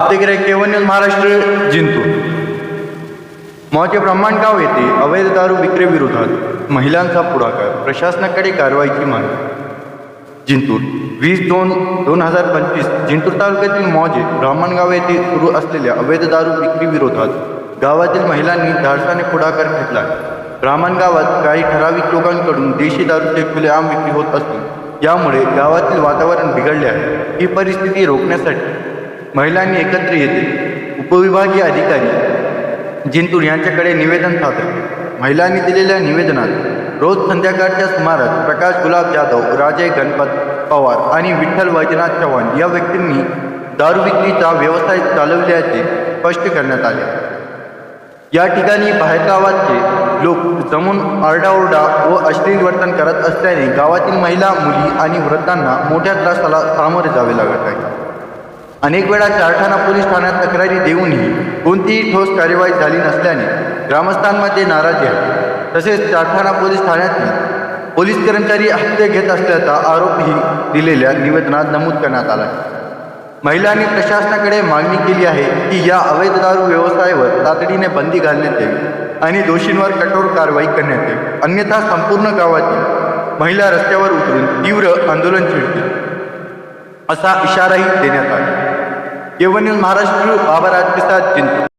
आपल्याकडे न्यूज महाराष्ट्र जिंतूर मौजे ब्रह्मांडगाव येथे अवैध दारू विक्री विरोधात महिलांचा पुढाकार प्रशासनाकडे कारवाईची मागणी. जिंतूर वीस दोन दोन हजार पंचवीस जिंतूर तालुक्यातील मौजे ब्राह्मणगाव येथे सुरू असलेल्या अवैध दारू विक्री विरोधात गावातील महिलांनी धाडसाने पुढाकार घेतला. ब्राह्मण गावात काही ठराविक लोकांकडून देशी दारूचे खुलेआम विक्री होत असून यामुळे गावातील वातावरण बिघडले आहे. ही परिस्थिती रोखण्यासाठी महिलांनी एकत्र येते उपविभागीय अधिकारी जिंतूर यांच्याकडे निवेदन सादर. महिलांनी दिलेल्या निवेदनात रोज संध्याकाळच्या सुमारास प्रकाश गुलाब जाधव राजे गणपत पवार आणि विठ्ठल वैजनाथ चव्हाण या व्यक्तींनी दारू विक्रीचा व्यवसाय चालवल्याचे स्पष्ट करण्यात आले. या ठिकाणी बाहेरगावाचे लोक जमून आरडाओरडा व अश्लील वर्तन करत असल्याने गावातील महिला मुली आणि वृद्धांना मोठ्या त्रासाला सामोरे जावे लागत आहे. अनेक वेळा चारठाणा पोलीस ठाण्यात तक्रारी देऊनही कोणतीही ठोस कार्यवाही झाली नसल्याने ग्रामस्थांमध्ये नाराजी आहे. तसेच चारठाणा पोलीस ठाण्यातील पोलीस कर्मचारी हत्या घेत असल्याचा आरोपही दिलेल्या निवेदनात नमूद करण्यात आला आहे. महिलांनी प्रशासनाकडे मागणी केली आहे की या अवैध दारू व्यवसायावर तातडीने बंदी घालण्यात यावी आणि दोषींवर कठोर कारवाई करण्यात येईल. अन्यथा संपूर्ण गावातील महिला रस्त्यावर उतरून तीव्र आंदोलन छेडतील असा इशाराही देण्यात आला. केवळ न्यूज महाराष्ट्र बाबा राजप्रसाद जिंतूर